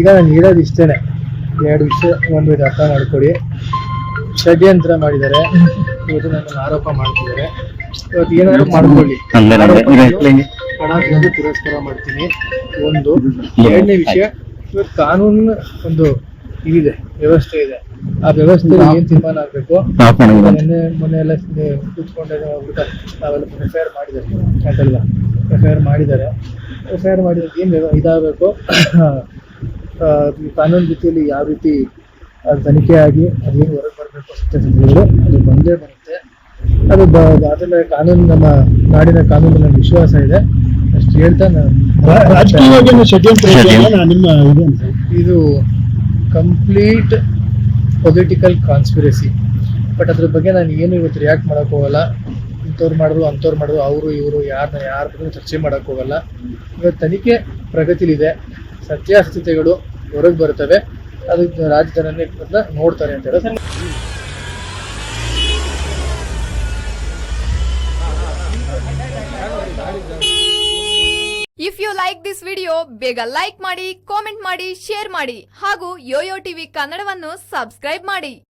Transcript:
ಈಗ ನಾನು ಹೇಳೋದು ಇಷ್ಟೇನೆ. ಎರಡು ವಿಷಯ ಒಂದು ಇದು ಅರ್ಥ ಮಾಡ್ಕೊಡಿ ಷಡ್ಯಂತ್ರ ಮಾಡಿದ್ದಾರೆ. ಇವತ್ತು ನನ್ನ ಆರೋಪ ಮಾಡ್ತಿದ್ದಾರೆ. ಇವತ್ತು ಏನಾದ್ರು ಮಾಡ್ಕೊಳ್ಳಿ. ಹಣದಿಂದ. ಹಣ ತಿರಸ್ಕಾರ ಮಾಡ್ತೀನಿ. ಒಂದು. ಎರಡನೇ ವಿಷಯ ಇವತ್ತು ಕಾನೂನು ಒಂದು ಇದಿದೆ ವ್ಯವಸ್ಥೆ ಇದೆ. ಆ ವ್ಯವಸ್ಥೆ ಏನ್ ತೀರ್ಮಾನ ಆಗ್ಬೇಕು? ಮೊನ್ನೆ ಮೊನ್ನೆ ಎಲ್ಲ ಕೂತ್ಕೊಂಡೆ ನಾವೆಲ್ಲ ಎಫ್ ಐ ಆರ್ ಮಾಡಿದ್ದಾರೆ. ಅಂತಲ್ವಾ ಎಫ್ ಐ ಆರ್ ಮಾಡಿದ್ದಾರೆ. ಎಫ್ ಐ ಆರ್ ಮಾಡಿದ್ರೆ ಏನು ಇದಾಗಬೇಕು? ಕಾನೂನು ರೀತಿಯಲ್ಲಿ ಯಾವ ರೀತಿ ಅದು ತನಿಖೆ ಆಗಿ ಅದೇನು ಹೊರಗೆ ಬರಬೇಕು ಸತ್ಯಸಂಧಗಳು ಅದು ಬಂದೇ ಬರುತ್ತೆ. ಅದು ಬ ಅದನ್ನ ಕಾನೂನು ನಮ್ಮ ನಾಡಿನ ಕಾನೂನು ನನ್ನ ವಿಶ್ವಾಸ ಇದೆ. ಅಷ್ಟು ಹೇಳ್ತಾ ನಾನು ಷಡ್ಯಂತ್ರ ಇದೆ ನಿಮ್ಮ ಇದು ಕಂಪ್ಲೀಟ್ ಪೊಲಿಟಿಕಲ್ ಕಾನ್ಸ್ಪಿರಸಿ. ಬಟ್ ಅದ್ರ ಬಗ್ಗೆ ನಾನು ಏನು ಇವತ್ತು ರಿಯಾಕ್ಟ್ ಮಾಡಕ್ ಹೋಗಲ್ಲ. ಇಂಥವ್ರು ಮಾಡಿದ್ರು ಅಂಥವ್ರು ಮಾಡಿದ್ರು ಅವರು ಇವರು ಯಾರನ್ನ ಯಾರ ಬಗ್ಗೆ ಚರ್ಚೆ ಮಾಡಕ್ ಹೋಗಲ್ಲ. ಇವತ್ತು ತನಿಖೆ ಪ್ರಗತಿಲಿದೆ. ಸತ್ಯಾಸತ್ಯತೆಗಳು ಹೊರಗೆ ಬರ್ತವೆ. ಅದು ರಾಜ್ಯದನ್ನೇ ನೋಡ್ತಾರೆ ಅಂತ ಹೇಳಿ if you like this video ಬೇಗ ಲೈಕ್ ಮಾಡಿ ಕಾಮೆಂಟ್ ಮಾಡಿ ಶೇರ್ ಮಾಡಿ ಹಾಗೂ ಯೋಯೋ ಟಿವಿ ಕನ್ನಡವನ್ನು ಸಬ್ಸ್ಕ್ರೈಬ್ ಮಾಡಿ.